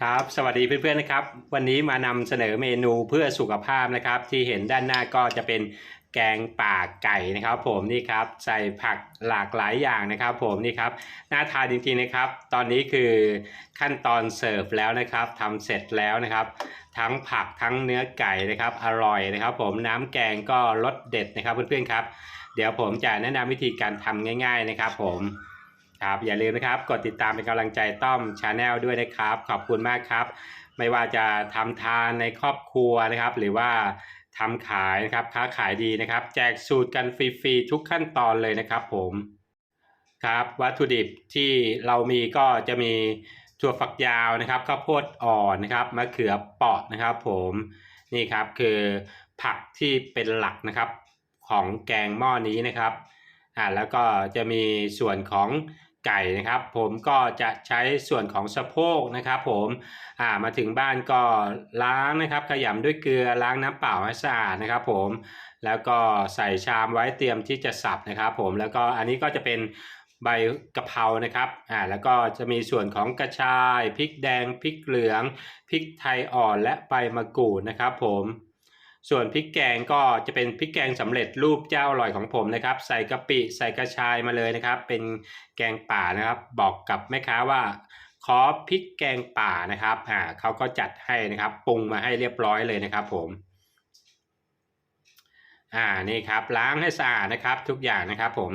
ครับ สวัสดีเพื่อนๆนะครับ วันนี้มานำเสนอเมนูเพื่อสุขภาพนะครับ ที่เห็นด้านหน้าก็จะเป็นแกงป่าไก่นะครับผมนี่ครับใส่ผักหลากหลายอย่างนะครับ ผมนี่ครับน่าทานจริงๆนะครับ ตอนนี้คือขั้นตอนเสิร์ฟแล้วนะครับทำเสร็จแล้วนะครับ ทั้งผักทั้งเนื้อไก่นะครับ อร่อยนะครับ ผมน้ำแกงก็รสเด็ดนะครับเพื่อนๆครับ เดี๋ยวผมจะแนะนำวิธีการทำง่าย ๆนะครับ ผม ครับอย่าลืมนะครับกดติดตามเป็นกำลังใจต้อมชาแนลด้วยนะครับ ขอบคุณมากครับ ไม่ว่าจะทำทานในครอบครัวนะครับ หรือว่าทำขายนะครับค้าขายดีนะครับ แจกสูตรกันฟรีๆทุกขั้นตอนเลยนะครับผมครับวัตถุดิบที่เรามีก็จะมีถั่วฝักยาวนะครับข้าวโพดอ่อนนะครับมะเขือเปราะนะครับ ผมนี่ครับคือผักที่เป็นหลักนะครับของแกงหม้อนี้นะครับอ่าแล้วก็จะมีส่วนของ ไก่นะครับ ผมก็จะใช้ส่วนของสะโพกนะครับ ผมอ่ามาถึงบ้านก็ล้างนะครับ ขยำด้วยเกลือล้างน้ำเปล่าให้สะอาดนะครับ ผมแล้วก็ใส่ชามไว้เตรียมที่จะสับนะครับ ผมแล้วก็อันนี้ก็จะเป็นใบกะเพรานะครับอ่าแล้วก็จะมีส่วนของกระชายพริกแดงพริกเหลืองพริกไทยอ่อนและใบมะกรูดนะครับ ผม ส่วนพริกแกงก็จะเป็นพริกแกงสำเร็จรูปเจ้าอร่อยของผมนะครับ ใส่กะปิใส่กระชายมาเลยนะครับ เป็นแกงป่านะครับ บอกกับแม่ค้าว่าขอพริกแกงป่านะครับอ่าเขาก็จัดให้นะครับปรุงมาให้เรียบร้อยเลยนะครับ ผมอ่านี่ครับล้างให้สะอาดนะครับ ทุกอย่างนะครับ ผม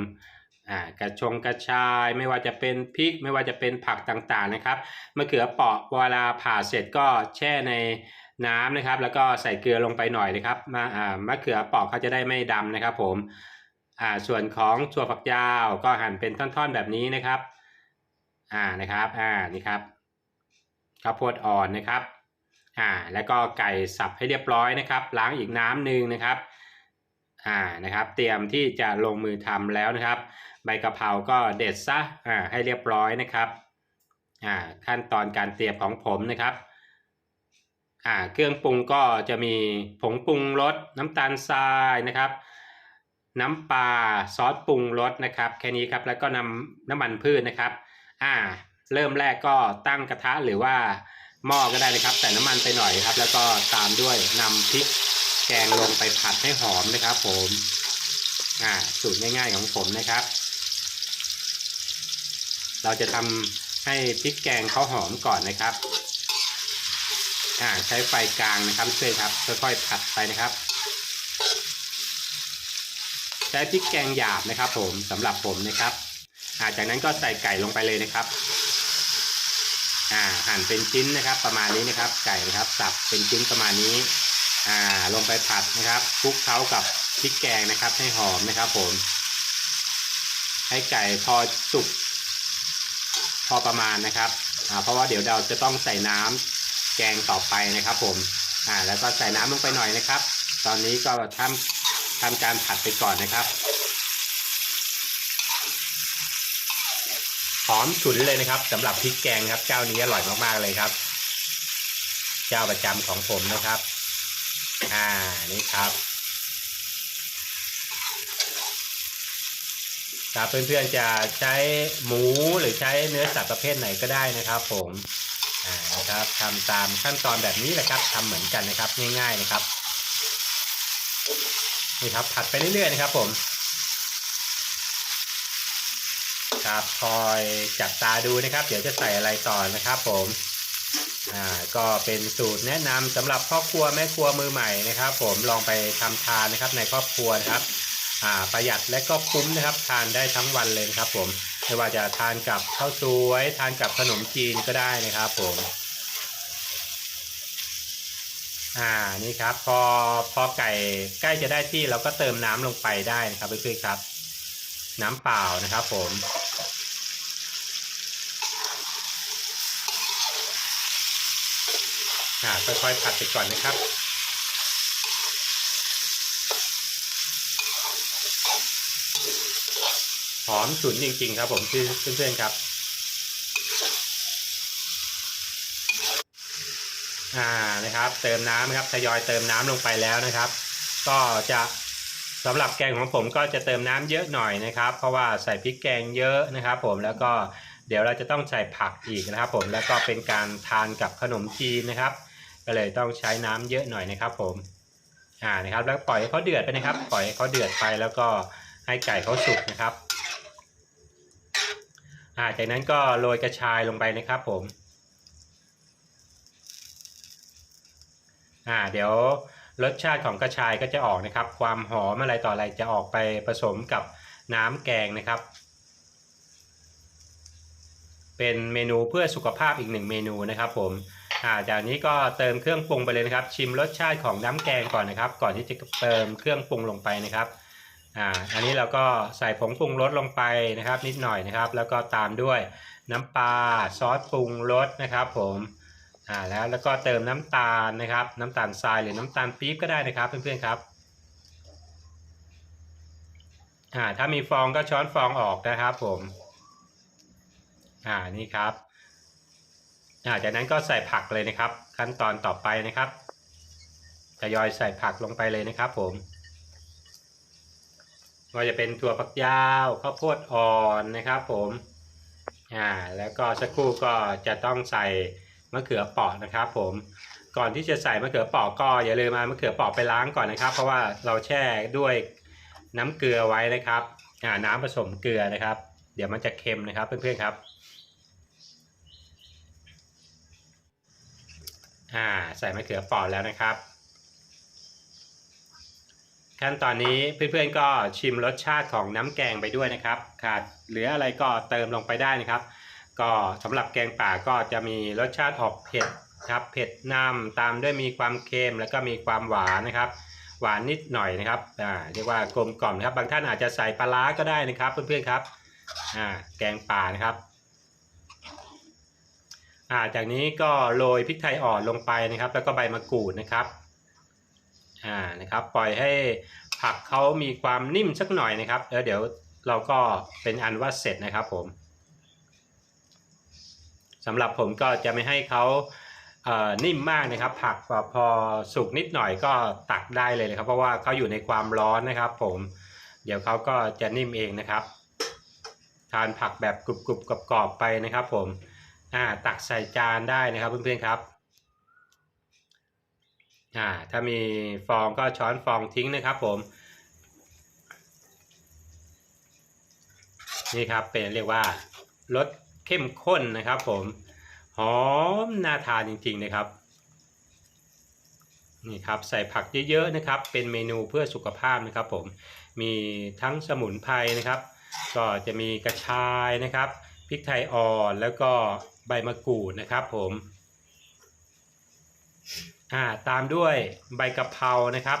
อ่ากระชงกระชายไม่ว่าจะเป็นพริก ไม่ว่าจะเป็นผักต่างๆนะครับมะเขือเปาะเวลาผ่าเสร็จก็แช่ใน น้ำนะครับ แล้วก็ใส่เกลือลงไปหน่อยนะครับมาอ่ามะเขือปราะเขาจะได้ไม่ดำนะครับ ผมอ่าส่วนของถั่วฝักยาวก็หั่นเป็นท่อนๆแบบนี้นะครับอ่านะครับอ่านี่ครับข้าวโพดอ่อนนะครับอ่าแล้วก็ไก่สับให้เรียบร้อยนะครับ ล้างอีกน้ำหนึ่งนะครับอ่านะครับ เตรียมที่จะลงมือทำแล้วนะครับ ใบกะเพราก็เด็ดซะอ่าให้เรียบร้อยนะครับอ่าขั้นตอนการเตรียมของผมนะครับ อ่าเครื่องปรุงก็จะมีผงปรุงรสน้ำตาลทรายนะครับ น้ำปลาซอสปรุงรสนะครับ แค่นี้ครับแล้วก็นำน้ำมันพืชนะครับอ่าเริ่มแรกก็ตั้งกระทะหรือว่าหม้อก็ได้นะครับใส่น้ำมันไปหน่อยครับ แล้วก็ตามด้วยนำพริกแกงลงไปผัดให้หอมนะครับ ผมอ่าสูตรง่ายๆของผมนะครับ เราจะทำให้พริกแกงเขาหอมก่อนนะครับ อ่าใช้ไฟกลางนะครับเพื่อนครับค่อยๆผัดไปนะครับ ใช้พริกแกงหยาบนะครับ ผมสำหรับผมนะครับอ่าจากนั้นก็ใส่ไก่ลงไปเลยนะครับอ่าหั่นเป็นชิ้นนะครับ ประมาณนี้นะครับ ไก่นะครับสับเป็นชิ้นประมาณนี้อ่าลงไปผัดนะครับคลุกเคล้ากับพริกแกงนะครับ ให้หอมนะครับ ผม ให้ไก่พอสุกพอประมาณนะครับอ่าเพราะว่าเดี๋ยวเราจะต้องใส่น้ำ แกงต่อไปนะครับ ผมอ่าแล้วก็ใส่น้ำลงไปหน่อยนะครับ ตอนนี้ก็ทำทำการผัดไปก่อนนะครับหอมฉุนเลยนะครับสำหรับพริกแกงครับ เจ้านี้อร่อยมากๆเลยครับ เจ้าประจำของผมนะครับ อ่านี่ครับครับเพื่อนๆจะใช้หมูหรือใช้เนื้อสัตว์ประเภทไหนก็ได้นะครับ ผม นะครับทำตามขั้นตอนแบบนี้แหละครับทำเหมือนกันนะครับง่ายๆนะครับนี่ครับผัดไปเรื่อยๆนะครับผมครับคอยจับตาดูนะครับ เดี๋ยวจะใส่อะไรต่อนะครับ ผมอ่าก็เป็นสูตรแนะนำสำหรับครอบครัวแม่ครัวมือใหม่นะครับ ผมลองไปทำทานนะครับในครอบครัวนะครับอ่าประหยัดและก็คุ้มนะครับ ทานได้ทั้งวันเลยครับผม ไม่ว่าจะทานกับข้าวสวยทานกับขนมจีนก็ได้นะครับผมอ่านี่ครับ พอพอไก่ใกล้จะได้ที่เราก็เติมน้ำลงไปได้นะครับเพื่อนๆครับ น้ำเปล่านะครับผมอ่าค่อยๆผัดไปก่อนนะครับ อมฉุนจริง ๆ ครับ ผมเพื่อนๆครับอ่านะครับ เติมน้ำครับทยอยเติมน้ำลงไปแล้วนะครับ ก็จะสำหรับแกงของผมก็จะเติมน้ำเยอะหน่อยนะครับ เพราะว่าใส่พริกแกงเยอะนะครับ ผมแล้วก็เดี๋ยวเราจะต้องใส่ผักอีกนะครับ ผมแล้วก็เป็นการทานกับขนมจีนนะครับ ก็เลยต้องใช้น้ำเยอะหน่อยนะครับ ผมอ่านะครับ แล้วปล่อยให้เขาเดือดไปนะครับ ปล่อยให้เขาเดือดไปแล้วก็ให้ไก่เขาสุกนะครับ อ่าจากนั้นก็โรยกระชายลงไปนะครับผมอ่าเดี๋ยวรสชาติของกระชายก็จะออกนะครับ ความหอมอะไรต่ออะไรจะออกไปผสมกับน้ำแกงนะครับ เป็นเมนูเพื่อสุขภาพอีกหนึ่งเมนูนะครับผมอ่าจากนี้ก็เติมเครื่องปรุงไปเลยนะครับ ชิมรสชาติของน้ำแกงก่อนนะครับ ก่อนที่จะเติมเครื่องปรุงลงไปนะครับ อ่าอันนี้เราก็ใส่ผงปรุงรสลงไปนะครับ นิดหน่อยนะครับ แล้วก็ตามด้วยน้ำปลาซอสปรุงรสนะครับ ผมอ่าแล้วแล้วก็เติมน้ำตาลนะครับ น้ำตาลทรายหรือน้ำตาลปี๊บก็ได้นะครับเพื่อนๆครับอ่าถ้ามีฟองก็ช้อนฟองออกนะครับผมอ่านี่ครับอ่าจากนั้นก็ใส่ผักเลยนะครับ ขั้นตอนต่อไปนะครับทยอยใส่ผักลงไปเลยนะครับผม ก็จะเป็นถั่วฝักยาวข้าวโพดอ่อนนะครับผมอ่าแล้วก็สักครู่ก็จะต้องใส่มะเขือเปราะนะครับ ผมก่อนที่จะใส่มะเขือเปราะก็อย่าลืมมามะเขือเปราะไปล้างก่อนนะครับ เพราะว่าเราแช่ด้วยน้ำเกลือไว้นะครับอ่าน้ำผสมเกลือนะครับ เดี๋ยวมันจะเค็มนะครับเพื่อนๆครับอ่าใส่มะเขือเปราะแล้วนะครับ ขั้นตอนนี้เพื่อนๆก็ชิมรสชาติของน้ำแกงไปด้วยนะครับ ขาดเหลืออะไรก็เติมลงไปได้นะครับ ก็สำหรับแกงป่าก็จะมีรสชาติออกเผ็ดครับเผ็ดนำตามด้วยมีความเค็มแล้วก็มีความหวานนะครับ หวานนิดหน่อยนะครับอ่าเรียกว่ากลมกล่อมนะครับ บางท่านอาจจะใส่ปลาร้าก็ได้นะครับ เพื่อนๆครับอ่าแกงป่านะครับอ่าจากนี้ก็โรยพริกไทยอ่อนลงไปนะครับ แล้วก็ใบมะกรูดนะครับ อ่านะครับปล่อยให้ผักเขามีความนิ่มสักหน่อยนะครับแล้วเดี๋ยวเราก็เป็นอันว่าเสร็จนะครับผมสำหรับผมก็จะไม่ให้เขาอ่อนิ่มมากนะครับ ผักพอพอสุกนิดหน่อยก็ตักได้เลยนะครับ เพราะว่าเขาอยู่ในความร้อนนะครับ ผม เดี๋ยวเขาก็จะนิ่มเองนะครับ ทานผักแบบกรุบๆกรอบๆไปนะครับ ผมอ่าตักใส่จานได้นะครับเพื่อนๆครับ อ่าถ้ามีฟองก็ช้อนฟองทิ้งนะครับผม นี่ครับเป็นเรียกว่ารสเข้มข้นนะครับผมหอมน่าทานจริงๆนะครับนี่ครับใส่ผักเยอะๆนะครับ เป็นเมนูเพื่อสุขภาพนะครับผมมีทั้งสมุนไพรนะครับ ก็จะมีกระชายนะครับพริกไทยอ่อนแล้วก็ใบมะกรูดนะครับผม อ่าตามด้วยใบกะเพรานะครับ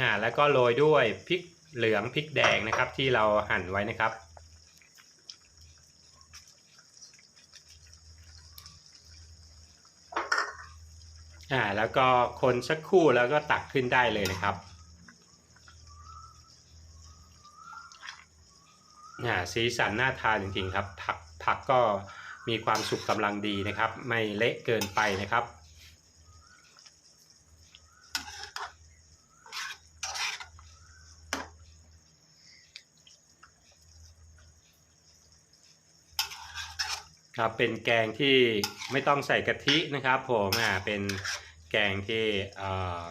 อ่าแล้วก็โรยด้วยพริกเหลืองพริกแดงนะครับที่เราหั่นไว้นะครับอ่าแล้วก็คนสักครู่แล้วก็ตักขึ้นได้เลยนะครับอ่าสีสันน่าทานจริงๆครับผักผักก็ มีความสุกกำลังดีนะครับ ไม่เละเกินไปนะครับ ครับเป็นแกงที่ไม่ต้องใส่กะทินะครับผมอ่าเป็นแกงที่เอ่อ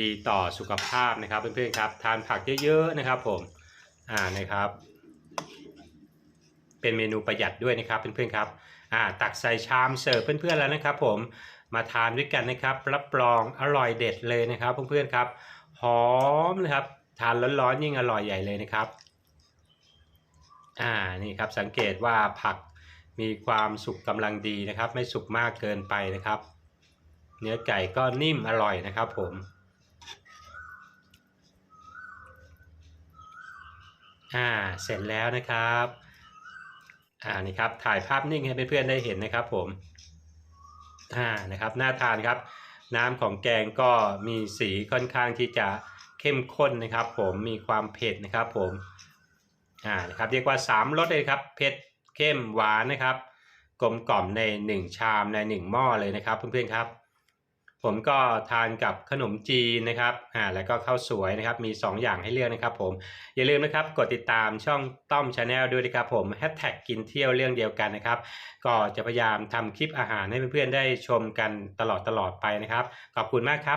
ดีต่อสุขภาพนะครับเพื่อนๆครับทานผักเยอะๆนะครับผมอ่านะครับ เป็นเมนูประหยัดด้วยนะครับเพื่อนๆครับอ่าตักใส่ชามเสิร์ฟเพื่อนๆแล้วนะครับ ผมมาทานด้วยกันนะครับ รับรองอร่อยเด็ดเลยนะครับเพื่อนๆครับหอมนะครับทานร้อนๆยิ่งอร่อยใหญ่เลยนะครับอ่านี่ครับสังเกตว่าผักมีความสุกกำลังดีนะครับ ไม่สุกมากเกินไปนะครับ เนื้อไก่ก็นิ่มอร่อยนะครับผมอ่าเสร็จแล้วนะครับ อ่านี่ครับถ่ายภาพนิ่งให้เพื่อนๆได้เห็นนะครับผมอ่านะครับน่าทานครับ น้ำของแกงก็มีสีค่อนข้างที่จะเข้มข้นนะครับ ผมมีความเผ็ดนะครับผมอ่านะครับเรียกว่า 3รสเลยครับเผ็ดเข้มหวานนะครับ กลมกล่อมใน 1 ชามใน 1 หม้อเลยนะครับเพื่อนๆครับ ผมก็ทานกับขนมจีนนะครับอ่าแล้วก็ข้าวสวยนะครับ มี 2 อย่างให้เลือกนะครับผม อย่าลืมนะครับกดติดตามช่องต้อมชาแนลด้วยนะครับผมแฮชแท็กกินเที่ยวเรื่องเดียวกันนะครับ ก็จะพยายามทำคลิปอาหารให้เพื่อนๆได้ชมกันตลอดตลอดไปนะครับ ขอบคุณมากครับ